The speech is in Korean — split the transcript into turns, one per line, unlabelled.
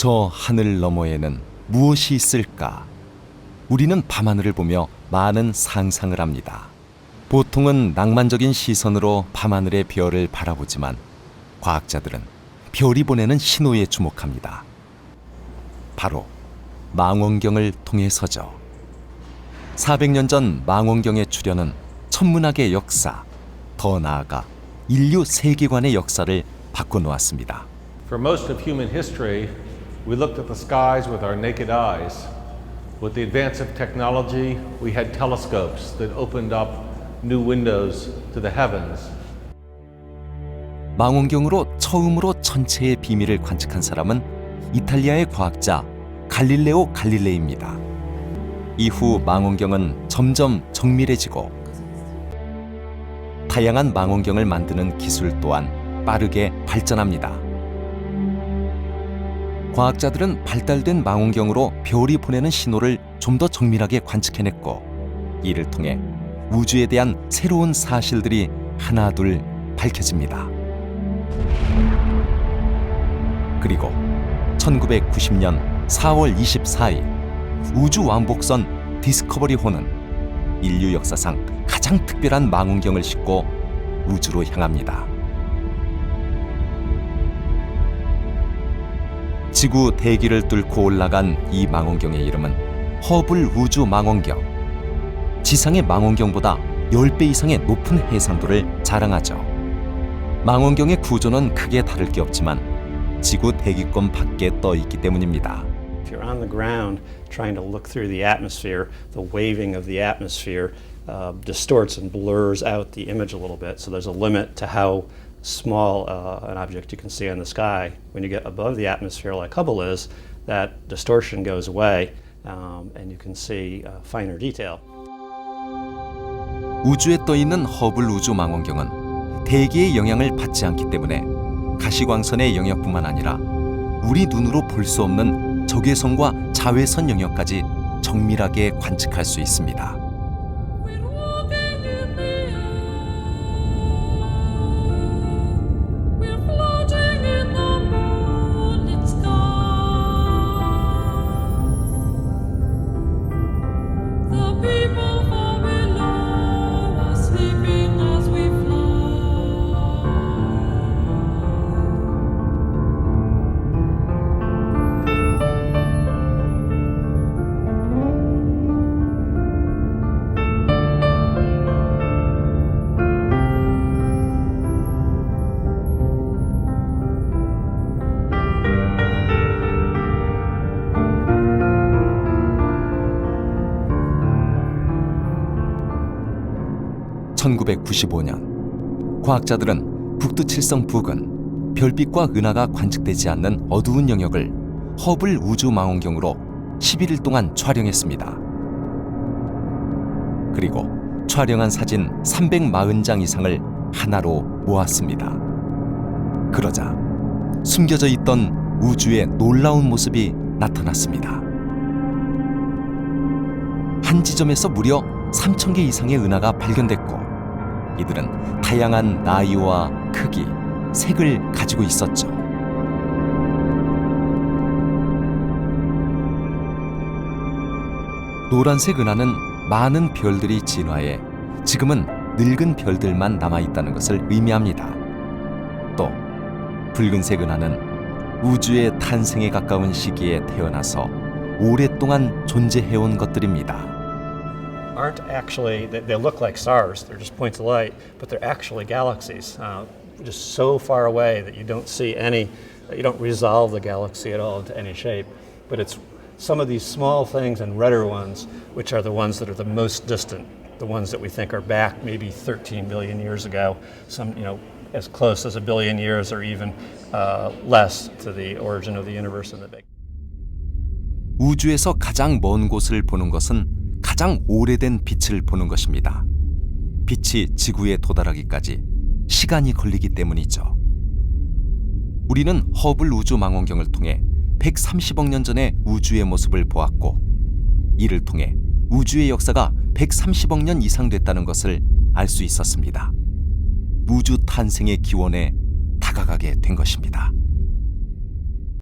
저 하늘 너머에는 무엇이 있을까? 우리는 밤하늘을 보며 많은 상상을 합니다. 보통은 낭만적인 시선으로 밤하늘의 별을 바라보지만 과학자들은 별이 보내는 신호에 주목합니다. 바로 망원경을 통해서죠. 400년 전 망원경의 출현은 천문학의 역사, 더 나아가 인류 세계관의 역사를 바꿔놓았습니다.
For most of human history, we looked at the skies with our naked eyes. With the advance of technology, we had telescopes that opened up new windows to the heavens.
망원경으로 처음으로 천체의 비밀을 관측한 사람은 이탈리아의 과학자 갈릴레오 갈릴레이입니다. 이후 망원경은 점점 정밀해지고 다양한 망원경을 만드는 기술 또한 빠르게 발전합니다. 과학자들은 발달된 망원경으로 별이 보내는 신호를 좀 더 정밀하게 관측해냈고 이를 통해 우주에 대한 새로운 사실들이 하나둘 밝혀집니다. 그리고 1990년 4월 24일 우주 왕복선 디스커버리호는 인류 역사상 가장 특별한 망원경을 싣고 우주로 향합니다. 지구 대기를 뚫고 올라간 이 망원경의 이름은 허블 우주 망원경. 지상의 망원경보다 10배 이상의 높은 해상도를 자랑하죠. 망원경의 구조는 크게 다를 게 없지만 지구 대기권 밖에 떠 있기 때문입니다.
If you're on the ground trying to look through the atmosphere, the waving of the atmosphere uh, distorts and blurs out the image a little bit. So there's a limit to how small uh, an object you can see in the sky. When you get above the atmosphere, like Hubble is, that distortion goes away um, and you can see uh, finer detail.
우주에 떠 있는 허블 우주 망원경은 대기의 영향을 받지 않기 때문에 가시광선의 영역뿐만 아니라 우리 눈으로 볼 수 없는 적외선과 자외선 영역까지 정밀하게 관측할 수 있습니다. (1995년) 과학자들은 북두 칠성 부근 별빛과 은하가 관측되지 않는 어두운 영역을 허블 우주 망원경으로 11일 동안 촬영했습니다. 그리고 촬영한 사진 340장 이상을 하나로 모았습니다. 그러자 숨겨져 있던 우주의 놀라운 모습이 나타났습니다. 한 지점에서 무려 3천 개 이상의 은하가 발견됐고 이들은 다양한 나이와 크기, 색을 가지고 있었죠. 노란색 은하는 많은 별들이 진화해 지금은 늙은 별들만 남아 있다는 것을 의미합니다. 또 붉은색 은하는 우주의 탄생에 가까운 시기에 태어나서 오랫동안 존재해온 것들입니다.
aren't actually, they, they look like stars, they're just points of light, but they're actually galaxies, uh, just so far away that you don't see any, you don't resolve the galaxy at all into any shape. But it's some of these small things and redder ones, which are the ones that are the most distant, the ones that we think are back maybe 13 billion years ago, some, you know, as close as a billion years or even uh, less to the origin of the universe and the Big
우주에서 가장 먼 곳을 보는 것은 가장 오래된 빛을 보는 것입니다. 빛이 지구에 도달하기까지 시간이 걸리기 때문이죠. 우리는 허블 우주 망원경을 통해 130억 년 전의 우주의 모습을 보았고 이를 통해 우주의 역사가 130억 년 이상 됐다는 것을 알 수 있었습니다. 우주 탄생의 기원에 다가가게 된 것입니다.